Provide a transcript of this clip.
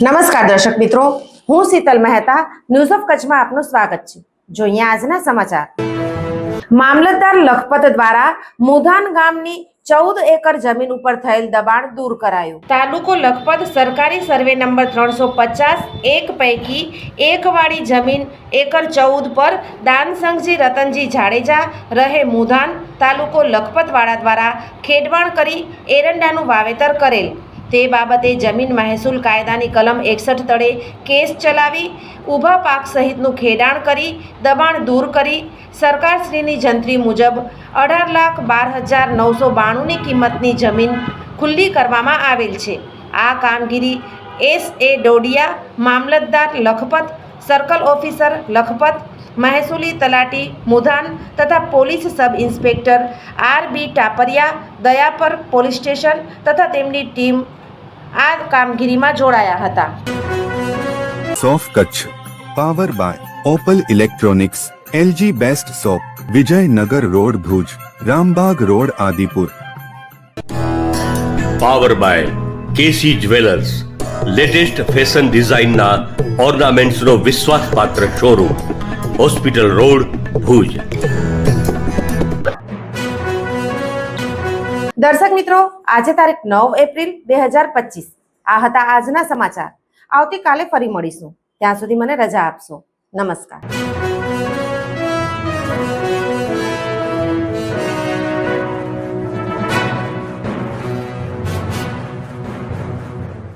નમસ્કાર દર્શક મિત્રો, હું શીતલ મહેતા ન્યૂઝ ઓફ કચ્છમાં આપનું સ્વાગત છે. જોઈએ આજના સમાચાર. મામલતદાર લખપત દ્વારા મુધાન ગામની ચૌદ એકર જમીન ઉપર થયેલ દબાણ દૂર કરાયું. તાલુકો લખપત સરકારી સર્વે નંબર ત્રણસો પચાસ, એક પૈકી એક વાળી જમીન એકર ચૌદ પર દાનસંઘજી રતનજી જાડેજા રહે મુધાન તાલુકો લખપતવાળા દ્વારા ખેડવાણ કરી એરંડાનું વાવેતર કરેલ. તે બાબતે જમીન મહેસૂલ કાયદાની કલમ એકસઠ તળે કેસ ચલાવી, ઊભા પાક સહિતનું ખેડાણ કરી, દબાણ દૂર કરી, સરકારશ્રીની જંત્રી મુજબ અઢાર લાખ બાર હજાર નવસો બાણુંની કિંમતની જમીન ખુલ્લી કરવામાં આવેલ છે. આ કામગીરી એસ એ ડોડિયા, મામલતદાર લખપત, સર્કલ ઓફિસર લખપત મહેસૂલી તલાટી મુધાન તથા police sub inspector R B Tapariya Dayapar police station તથા તેમની ટીમ આ કામગીરીમાં જોડાયા હતા. સોફ Kutch power by Opal electronics L G best shop Vijaynagar road Bhuj Rambagh road Adipur. Power by K C jewellers latest fashion ડિઝાઇનના ઓર્નામેન્ટ્સનો વિશ્વાસપાત્ર showroom. Hospital road Bhuj. દર્શક મિત્રો, આજે તારીખ નવ એપ્રિલ બે હજાર પચીસ. આ હતા આજના સમાચાર. આવતી કાલે ફરી મળીશું. ત્યાં સુધી મને રજા આપશો. નમસ્કાર.